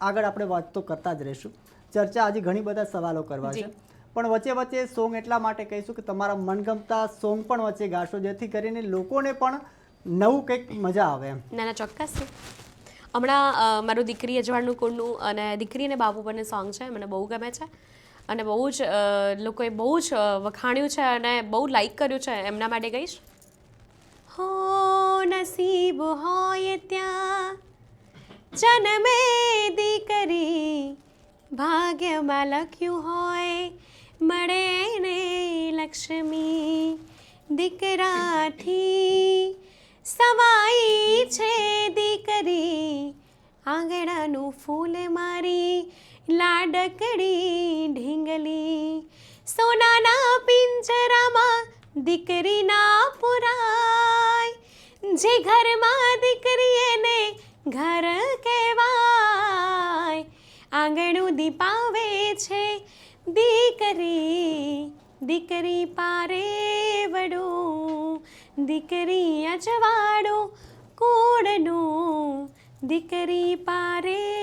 આગળ આપણે વાત તો કરતા જ રહીશું. ચર્ચા હજી ઘણી બધા સવાલો કરવા છે. પણ વચ્ચે વચ્ચે સોંગ એટલા માટે કહીશું કે તમારા મનગમતા સોંગ પણ વચ્ચે ગાશો જેથી કરીને લોકોને પણ નવું કંઈક મજા આવે એમ. ના ના ચોક્કસ. હમણાં મારું દીકરી અજવાળનું કુંડનું અને દીકરી અને બાબુ બંને સોંગ છે મને બહુ ગમે છે. અને બહુ જ લોકોએ બહુ જ વખાણ્યું છે અને બહુ લાઈક કર્યું છે. એમના માટે ગઈશ હો નસીબ હોય ત્યાં જન્મે દીકરી ભાગ્યમાં લખ્યું હોય, મળે ને લક્ષ્મી દીકરાથી. સવાઈ છે દીકરી, આંગણાનું ફૂલ મારી, લાડકડી ઢીંગલી. સોનાના પિંજરામાં દીકરી ના પુરાય, જે ઘરમાં દીકરી એને ઘર આંગણું દીપાવે છે. દીકરી દીકરી પારે વડું દીકરી અજવાડો કોડનો દીકરી પારે